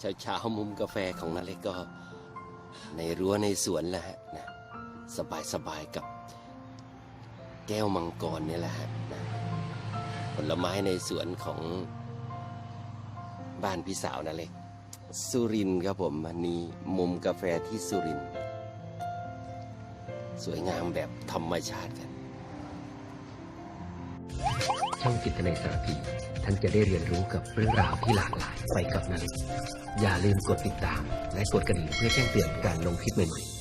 เช้าเช้าๆมุมกาแฟของนาเล็กก็ ในรั้วในสวนแหละฮะนะสบายสบายๆกับแก้วมังกรเนี่ยแหละฮะนะผลไม้ในสวนของบ้านพี่สาวนาเล็ก สุรินครับผมวันนี้มุมกาแฟที่สุริน สวยงามแบบธรรมชาติกัน ช่องจิตในสารพีท่านจะได้เรียนรู้กับเรื่องราวที่หลากหลายไปกับนาฬิกอย่าลืมกดติดตาม และกดกระดิ่งเพื่อแจ้งเตือนการลงคลิปใหม่ๆ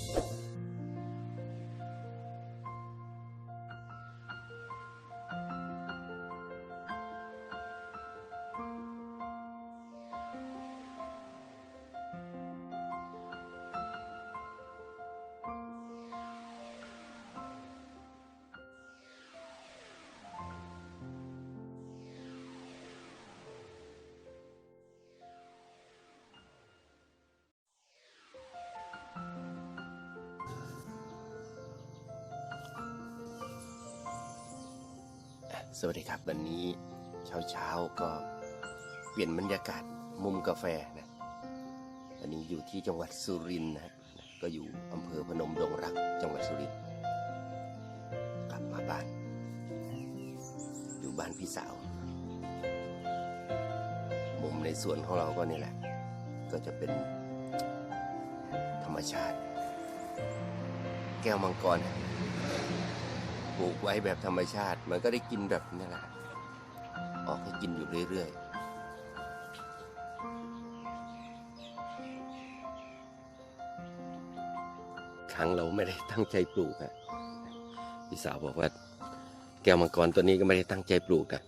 สวัสดีครับวันนี้เช้าเช้าก็เปลี่ยนบรรยากาศมุมกาแฟนะวันนี้อยู่ที่จังหวัดสุรินทร์นะฮะก็อยู่อำเภอพนมดงรัก จังหวัดสุรินทร์กลับมาบ้าน อยู่บ้านพี่สาว มุมในสวนของเราก็นี่แหละ ก็จะเป็นธรรมชาติ แก้วมังกร ปลูกไว้แบบธรรมชาติ มันก็ได้กินแบบนี้แหละ ออกให้กินอยู่เรื่อยๆครั้งเราไม่ได้ตั้งใจปลูกอะพี่สาวบอกว่า แก้วมังกรตัวนี้ก็ไม่ได้ตั้งใจปลูกนะ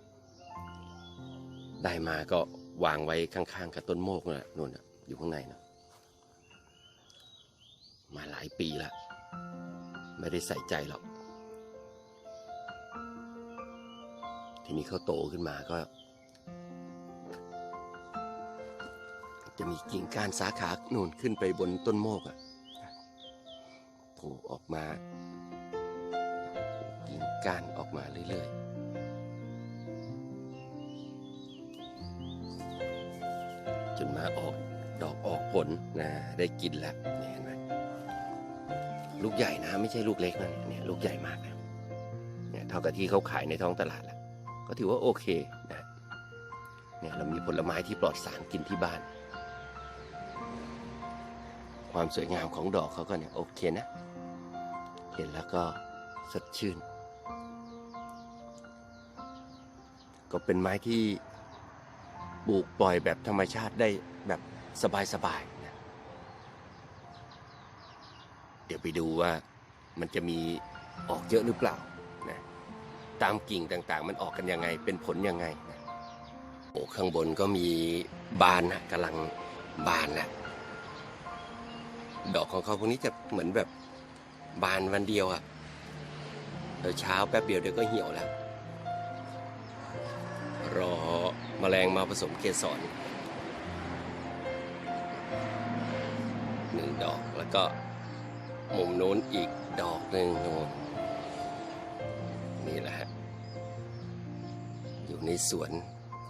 ได้มาก็วางไว้ข้างๆกับต้นโมกนั่นแหละนู่นนะอยู่ข้างในนะมาหลายปีแล้วไม่ได้ใส่ใจหรอก ทีนี้เขาโตขึ้นมาก็ จะมีกิ่งก้านสาขาหนุนขึ้นไปบนต้นโมกอะโผล่ออกมากิ่งก้านออกมาเรื่อยๆจนมาออกดอกออกผลนะได้กินแล้วนี่เห็นไหมลูกใหญ่นะ ไม่ใช่ลูกเล็กนะเนี่ยลูกใหญ่มากนะเนี่ยเท่ากับที่เขาขายในท้องตลาดแล้ว ก็ถือว่าโอเคนะเนี่ยเรามีผลไม้ที่ปลอดสารกินที่บ้าน ความสวยงามของดอกเขาก็เนี่ยโอเคนะ เห็นแล้วก็สดชื่น ก็เป็นไม้ที่ปลูกปล่อยแบบธรรมชาติได้แบบสบายๆนะเดี๋ยวไปดูว่ามันจะมีออกเยอะหรือเปล่า ตามกิ่งต่างๆ มันออกกันยังไง เป็นผลยังไงนะโอ้ข้างบนก็มีบานนะกำลังบานนะดอกของเขาพวกนี้จะเหมือนแบบบานวันเดียวอะเดี๋ยวเช้าแป๊บเดียวเดี๋ยวก็เหี่ยวแล้ว รอมแมลงมาผสมเกสรหนึ่งดอกแล้วก็มุมโน้นอีกดอกหนึ่งโน้น นี่แหละฮะอยู่ในสวน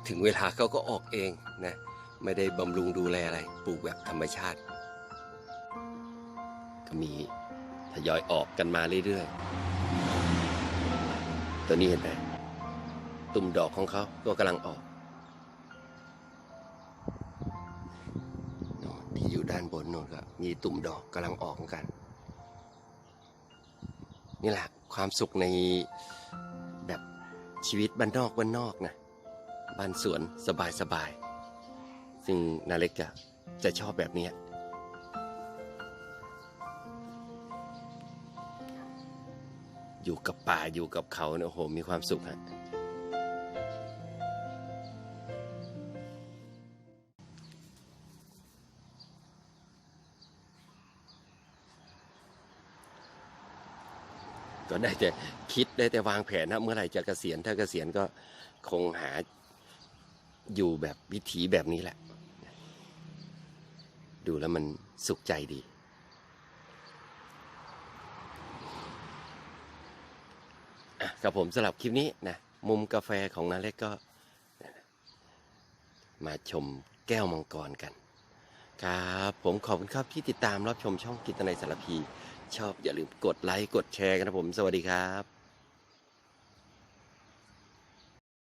ถึงเวลาเขาก็ออกเองนะไม่ได้บำรุงดูแลอะไรปลูกแบบธรรมชาติ ก็มีทยอยออกกันมาเรื่อยๆตัวนี้เห็นไหมตุ่มดอกของเขาก็กำลังออกที่อยู่ด้านบนโน่นก็มีตุ่มดอกกำลังออกเหมือนกัน นี่แหละ ความสุขในแบบชีวิตบ้านนอกบ้านนอกนะบ้านสวนสบายสบายๆซึ่งนาเล็กจะจะชอบแบบเนี้ยอยู่กับป่าอยู่กับเขาเนี่ยโอ้โหมีความสุขฮะ ก็ได้แต่คิดได้แต่วางแผนนะเมื่อไหร่จะเกษียณถ้าเกษียณก็คงหาอยู่แบบวิถีแบบนี้แหละ ดูแล้วมันสุขใจดี กับผมสำหรับคลิปนี้นะมุมกาแฟของนาเล็กก็ มาชมแก้วมังกรกัน ครับ ผมขอบคุณครับที่ติดตามรับชมช่องกิตนัยสารพี ชอบอย่าลืมกดไลค์กดแชร์กันนะผม สวัสดีครับ